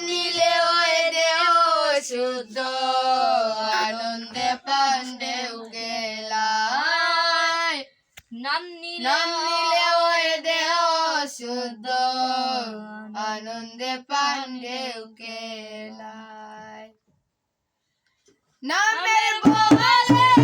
নিলে ওই দেহ শুদ্ধ আনন্দে পান্ডে গেলায় নাম নিলে নাম নিলে ওই দেহ শুদ্ধ আনন্দে পান্ডে গেলায় নামের বলে